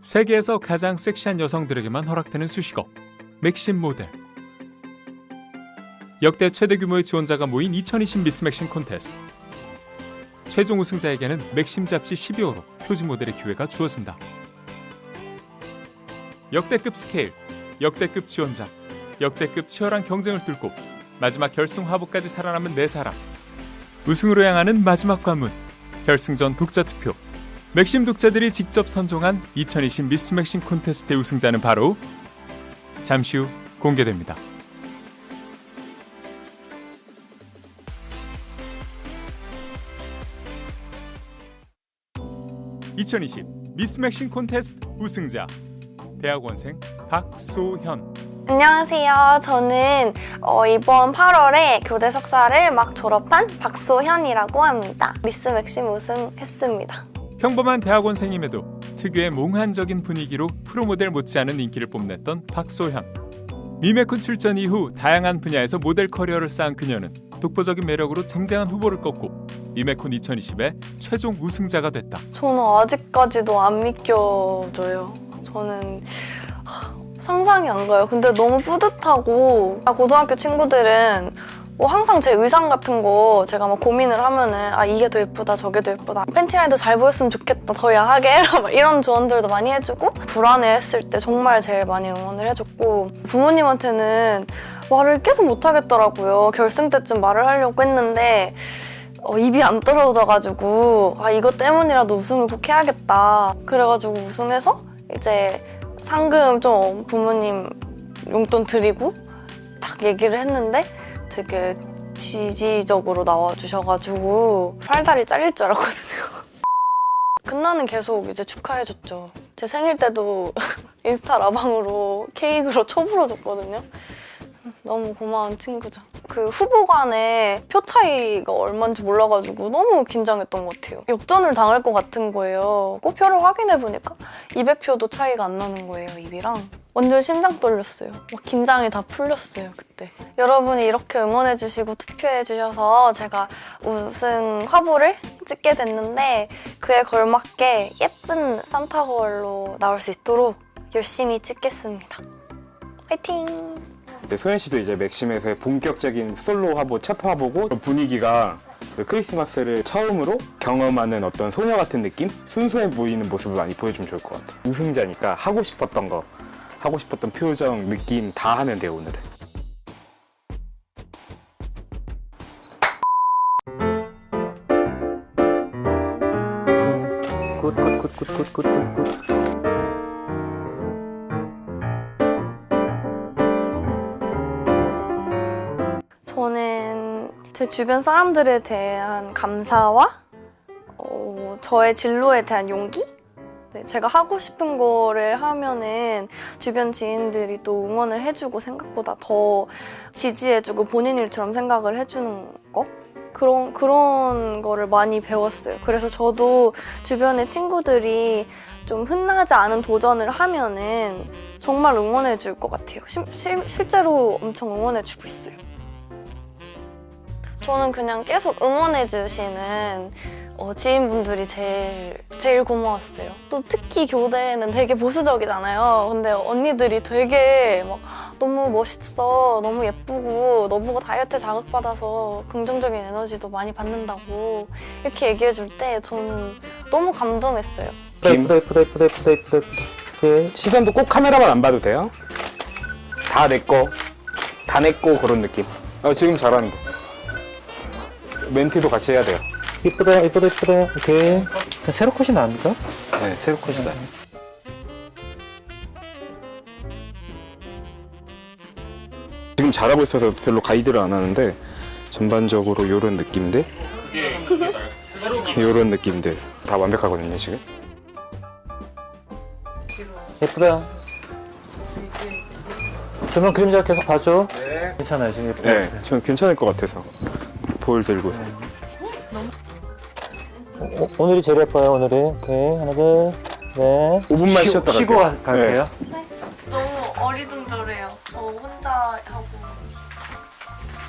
세계에서 가장 섹시한 여성들에게만 허락되는 수식어 맥심 모델. 역대 최대 규모의 지원자가 모인 2020 미스 맥심 콘테스트. 최종 우승자에게는 맥심 잡지 12호로 표지 모델의 기회가 주어진다. 역대급 스케일, 역대급 지원자, 역대급 치열한 경쟁을 뚫고 마지막 결승 화보까지 살아남은 네 사람. 우승으로 향하는 마지막 관문 결승전 독자 투표 맥심 독자들이 직접 선정한 2020 미스 맥심 콘테스트의 우승자는 바로 잠시 후 공개됩니다. (2020) 미스 맥심 콘테스트 우승자 대학원생 박소현 안녕하세요. 저는 어, 이번 8월에 교대 석사를 막 졸업한 박소현이라고 합니다. 미스 맥심 우승했습니다. 평범한 대학원생임에도 특유의 몽환적인 분위기로 프로모델 못지않은 인기를 뽐냈던 박소현. 미메콘 출전 이후 다양한 분야에서 모델 커리어를 쌓은 그녀는 독보적인 매력으로 쟁쟁한 후보를 꺾고 미메콘 2020의 최종 우승자가 됐다. 저는 아직까지도 안 믿겨져요. 저는 하, 상상이 안 가요. 근데 너무 뿌듯하고 아, 고등학교 친구들은 뭐 항상 제 의상 같은 거 제가 막 고민을 하면은 아 이게 더 예쁘다 저게 더 예쁘다 팬티라인도 잘 보였으면 좋겠다 더 야하게 이런 조언들도 많이 해주고 불안해했을 때 정말 제일 많이 응원을 해줬고 부모님한테는 말을 계속 못하겠더라고요. 결승 때쯤 말을 하려고 했는데 어, 입이 안 떨어져가지고 아 이것 때문이라도 우승을 꼭 해야겠다. 그래가지고 우승해서 이제 상금 좀 부모님 용돈 드리고 딱 얘기를 했는데 되게 지지적으로 나와주셔가지고 팔다리 잘릴 줄 알았거든요 끝나는 계속 이제 축하해줬죠 제 생일 때도 인스타 라방으로 케이크로 초불어줬거든요 너무 고마운 친구죠. 그 후보 간에 표 차이가 얼마인지 몰라가지고 너무 긴장했던 것 같아요. 역전을 당할 것 같은 거예요. 꼭 표를 확인해보니까 200표도 차이가 안 나는 거예요, 입이랑. 완전 심장 떨렸어요. 막 긴장이 다 풀렸어요, 그때. 여러분이 이렇게 응원해주시고 투표해주셔서 제가 우승 화보를 찍게 됐는데 그에 걸맞게 예쁜 산타걸로 나올 수 있도록 열심히 찍겠습니다. 화이팅! 네, 소연 씨도 이제 맥심에서의 본격적인 솔로 화보 첫 화보고 분위기가 그 크리스마스를 처음으로 경험하는 어떤 소녀 같은 느낌? 순수해 보이는 모습을 많이 보여주면 좋을 것 같아요. 우승자니까 하고 싶었던 거, 하고 싶었던 표정, 느낌 다 하면 돼요, 오늘은. 굿굿굿굿굿굿굿 저는 제 주변 사람들에 대한 감사와 어, 저의 진로에 대한 용기? 네, 제가 하고 싶은 거를 하면은 주변 지인들이 또 응원을 해주고 생각보다 더 지지해주고 본인 일처럼 생각을 해주는 거? 그런, 그런 거를 많이 배웠어요. 그래서 저도 주변의 친구들이 좀 흔하지 않은 도전을 하면은 정말 응원해줄 것 같아요. 실, 실, 실제로 엄청 응원해주고 있어요. 저는 그냥 계속 응원해주시는 어, 지인분들이 제일 제일 고마웠어요. 또 특히 교대는 되게 보수적이잖아요. 근데 언니들이 되게 막 너무 멋있어, 너무 예쁘고 너 보고 다이어트 자극받아서 긍정적인 에너지도 많이 받는다고 이렇게 얘기해 줄 때 저는 너무 감동했어요. 예쁘다 예쁘다 예쁘다 예쁘다 예쁘다 예쁘다 오케이 시선도 꼭 카메라만 안 봐도 돼요. 다 내 거, 다 내 거 그런 느낌. 어, 지금 잘하는 거. 멘트도 같이 해야 돼요. 예쁘다 예쁘다 예쁘다. 오케이 세로 컷이 나옵니까? 네, 새로 컷이다. 지금 잘하고 있어서 별로 가이드를 안 하는데 전반적으로 이런 느낌들? 이런 느낌들. 다 완벽하거든요 지금. 예쁘다. 조명 그림자 계속 봐줘. 네. 괜찮아요 지금 예쁘다 네 저는 괜찮을 것 같아서 볼 들고 오, 오늘이 제일 예뻐요 오늘이 오케이 하나 둘네 5분만 쉬, 쉬었다 쉬고 갈게요. 가- 갈게요 너무 어리둥절해요. 저 혼자 하고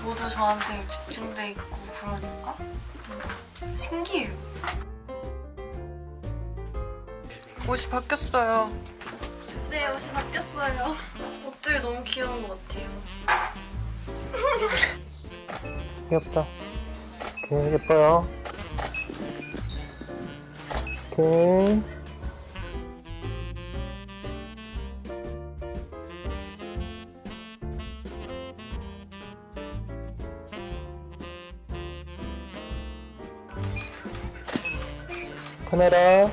모두 저한테 집중돼 있고 그러니까 신기해요. 옷이 바뀌었어요. 네, 옷이 바뀌었어요. 옷들이 너무 귀여운 것 같아요. 귀엽다. 오케이, 예뻐요. 오케이. 카메라.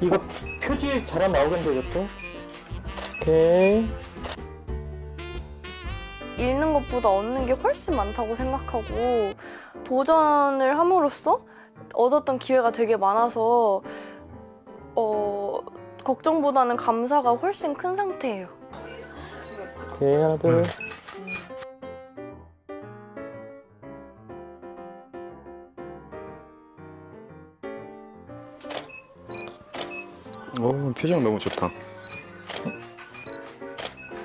이거 표지 잘안 나오겠는데, 이것도? 오케이. 잃는 것보다 얻는 게 훨씬 많다고 생각하고 도전을 함으로써 얻었던 기회가 되게 많아서 어, 걱정보다는 감사가 훨씬 큰 상태예요. 오케이, 하나, 둘. 오 표정 너무 좋다.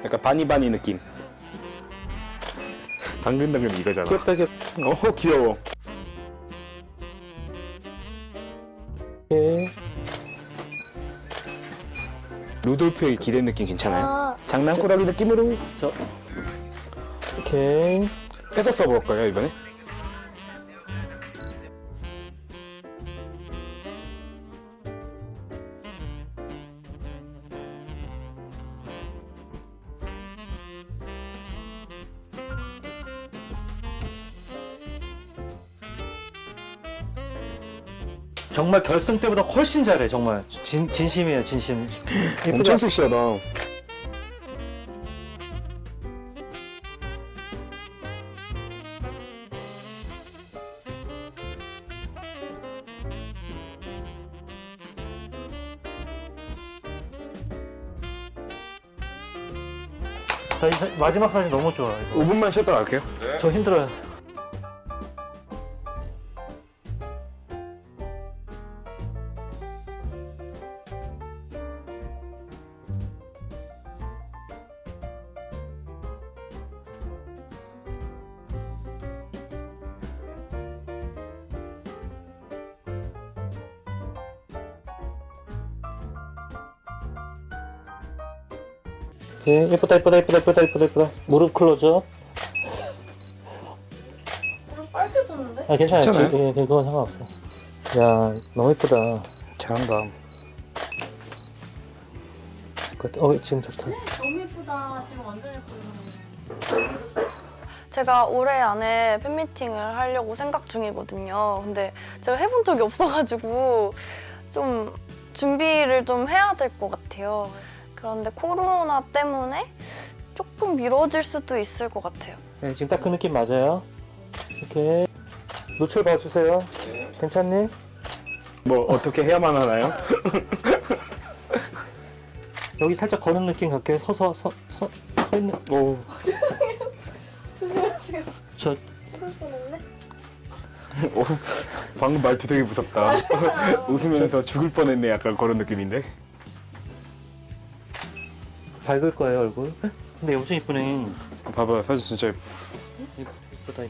약간 바니바니 느낌. 당근당근 이거잖아. 귀엽다, 귀엽다. 어 귀여워. 오케이. 루돌프의 기대 느낌 괜찮아요? 아, 장난꾸러기 느낌으로 저. 오케이. 해서 써볼까요 이번에? 정말 결승 때보다 훨씬 잘해 정말. 진, 진심이에요 진심. 엄청 섹시하다. 사- 마지막 사진 너무 좋아 이거. 5분만 쉬었다 갈게요. 저 힘들어요 오케이. 예쁘다, 예쁘다, 예쁘다, 예쁘다, 예쁘다, 예쁘다. 무릎 클로즈업. 빨개졌는데? 아, 괜찮아요. 괜찮아요? 지- 예, 그건 상관없어. 야, 너무 예쁘다. 잘한다. 그- 어, 지금 좋다. 제가 올해 안에 팬미팅을 하려고 생각 중이거든요. 근데 제가 해본 적이 없어가지고 좀 준비를 좀 해야 될 것 같아요. 그런데 코로나 때문에 조금 미뤄질 수도 있을 것 같아요. 네, 지금 딱 그 느낌 맞아요. 오케이. 노출 봐주세요. 괜찮니? 뭐 어떻게 해야만 하나요? 여기 살짝 거는 느낌 갈게요. 서서, 서, 서, 서 있는. 오 조심하세요. 저, 오, 방금 말투 되게 무섭다. 웃으면서 죽을 뻔했네 약간 그런 느낌인데. 밝을 거예요, 얼굴. 근데 엄청 이쁘네. 봐봐 사진 진짜 예뻐. 이쁘다.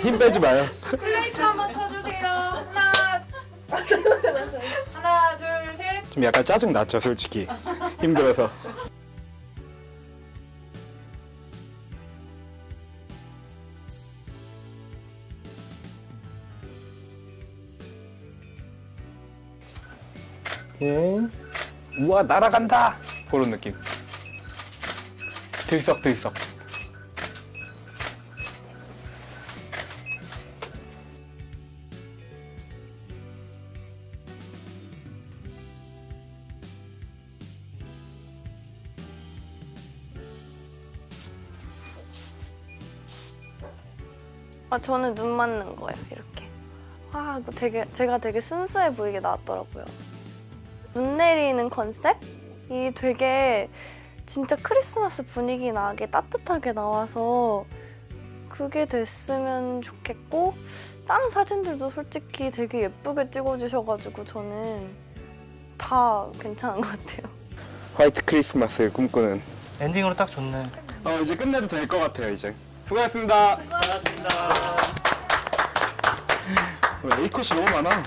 힘 빼지 마요. 슬레이트 한번 쳐주세요. 하나, 하나, 둘, 셋. 좀 약간 짜증 났죠 솔직히. 힘들어서. 오케이. 우와 날아간다 그런 느낌. 들썩들썩. 아, 저는 눈 맞는 거예요, 이렇게. 아, 이거 되게, 제가 되게 순수해 보이게 나왔더라고요. 눈 내리는 컨셉이 되게 진짜 크리스마스 분위기 나게 따뜻하게 나와서 그게 됐으면 좋겠고 다른 사진들도 솔직히 되게 예쁘게 찍어주셔가지고 저는 다 괜찮은 것 같아요. 화이트 크리스마스를 꿈꾸는 엔딩으로 딱 좋네. 어 이제 끝내도 될 것 같아요 이제 수고하셨습니다 수고하셨습니다 A컷이 너무 많아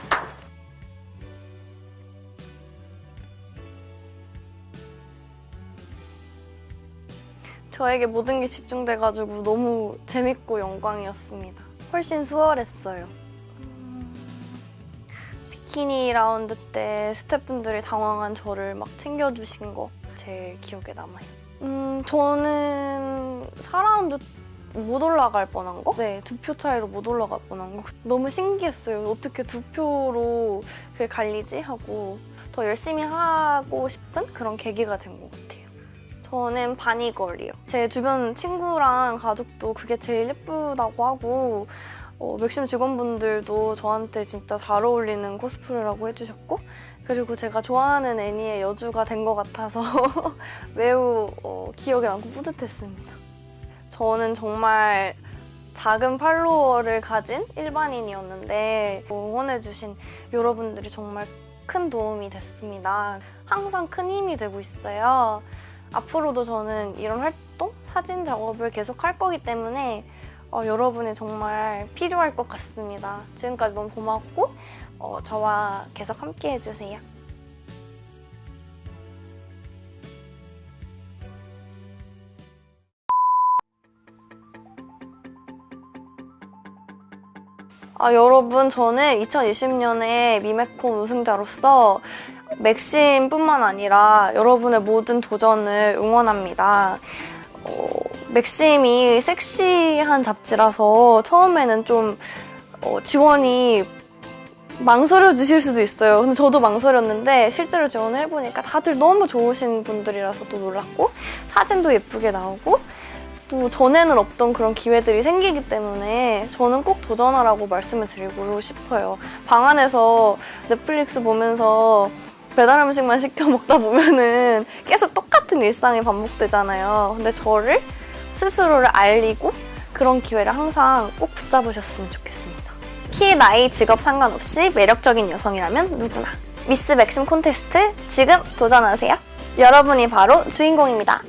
저에게 모든 게 집중돼가지고 너무 재밌고 영광이었습니다. 훨씬 수월했어요. 음, 비키니 라운드 때 스태프분들이 당황한 저를 막 챙겨주신 거 제일 기억에 남아요. 음, 저는 4라운드 못 올라갈 뻔한 거? 네, 두 표 차이로 못 올라갈 뻔한 거. 너무 신기했어요. 어떻게 두 표로 그게 갈리지? 하고 더 열심히 하고 싶은 그런 계기가 된 것 같아요. 저는 바니걸이요. 제 주변 친구랑 가족도 그게 제일 예쁘다고 하고 어, 맥심 직원분들도 저한테 진짜 잘 어울리는 코스프레라고 해주셨고 그리고 제가 좋아하는 애니의 여주가 된 것 같아서 매우 어, 기억에 남고 뿌듯했습니다. 저는 정말 작은 팔로워를 가진 일반인이었는데 응원해주신 여러분들이 정말 큰 도움이 됐습니다. 항상 큰 힘이 되고 있어요. 앞으로도 저는 이런 활동, 사진 작업을 계속 할 거기 때문에 어, 여러분이 정말 필요할 것 같습니다. 지금까지 너무 고맙고 어, 저와 계속 함께 해주세요. 아, 여러분, 저는 2020년에 미메콘 우승자로서 맥심뿐만 아니라 여러분의 모든 도전을 응원합니다. 어, 맥심이 섹시한 잡지라서 처음에는 좀 어, 지원이 망설여지실 수도 있어요. 근데 저도 망설였는데 실제로 지원을 해보니까 다들 너무 좋으신 분들이라서 또 놀랐고 사진도 예쁘게 나오고 또 전에는 없던 그런 기회들이 생기기 때문에 저는 꼭 도전하라고 말씀을 드리고 싶어요. 방 안에서 넷플릭스 보면서 배달 음식만 시켜 먹다 보면은 계속 똑같은 일상이 반복되잖아요. 근데 저를 스스로를 알리고 그런 기회를 항상 꼭 붙잡으셨으면 좋겠습니다. 키, 나이, 직업 상관없이 매력적인 여성이라면 누구나. 미스 맥심 콘테스트 지금 도전하세요. 여러분이 바로 주인공입니다.